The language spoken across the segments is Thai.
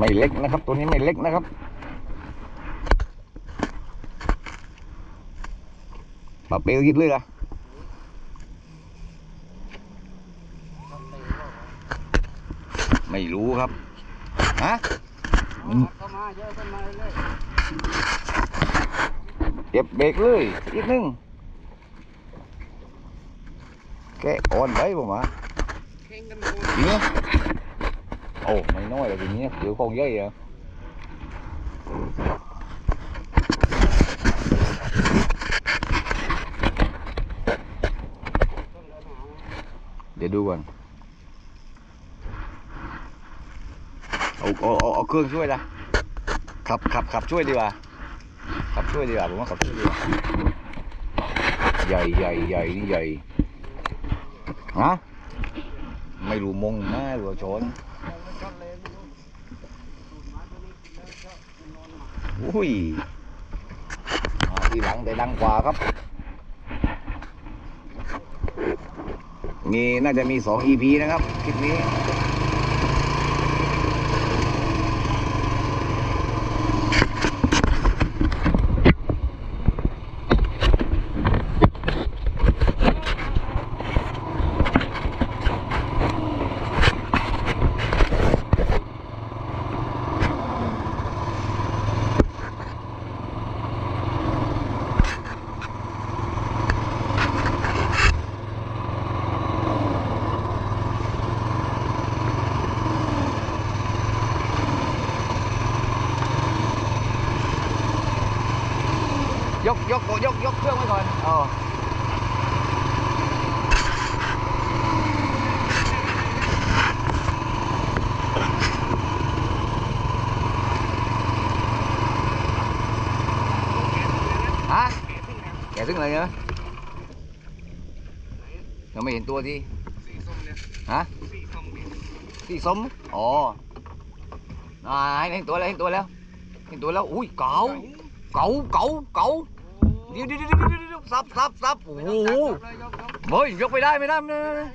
ไม่เล็กนะครับ ตัวนี้ไม่เล็กนะครับ ปลาเปลวยิดเลยอะไม่รู้ครับฮะเข้ามาเยอะขึ้นมาเรื่อยเก็บเบรกเลยอีกนึงแกะอ่อนไปผมอะๆเข่งกันดูจริงเหรอโอ้ไม่น้อยเลยทีนี้เดี๋ยวคงเยอะเหรอเดี๋ยวดูก่อนเอาเอาเอาเอาเครื่องช่วยนะขับขับขับช่วยดีกว่าขับช่วยดีกว่าผมว่าขับช่วยดีกว่าใหญ่ใหญ่ใหญ่นี่ใหญ่ฮะไม่รู้มงนะหรือชนชอบเลยไม่รู้สูตรหมาตัวนี้กิน อุ้ยทีหลังแต่ดังกว่าครับ มีน่าจะมีสองอีพีนะครับคลิปนี้ ยกยกยกยกเครื่องไว้ก่อนอ๋อฮะแกะซึ่งอะไรเนาะยังไม่เห็นตัวที่ สีส้มเนี่ย ฮะ สีส้มเนี่ย ที่สมอ๋ออ่าเห็นตัวแล้วเห็นตัวแล้วเห็นตัวแล้วอุ้ยเก๋า cậu cậu cậu. Đi đi đi đi đi đi sắp sắp sắp. Ồ mới dốc mày đây mày đây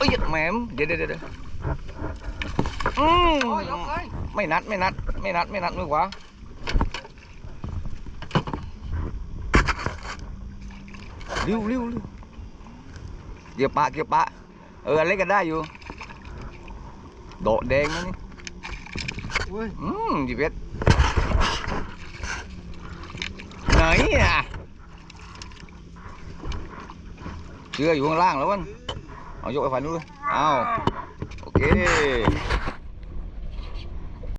ôi giật mẹ em đi đi đi đi. Mày nát mày nát mày nát mày nát nuôi quá. Lưu lưu lưu. Kìa bà kìa bà ừ lấy cái đai vô. Độ đen đó nhé อืมโอ้ยยกเลยไม่นัดไม่นัดไม่นัดไม่นัดมือขวาเร็วเร็วเร็วเกี่ยวปะเกี่ยวปะเอออันเล็กก็ได้อยู่โดดแดงนะนี่อุ้ยอืมจีเพชรไหนอะเชืออยู่ข้างล่างแล้ววันเอายกไปฝั่งนู้นเลยเอาโอเค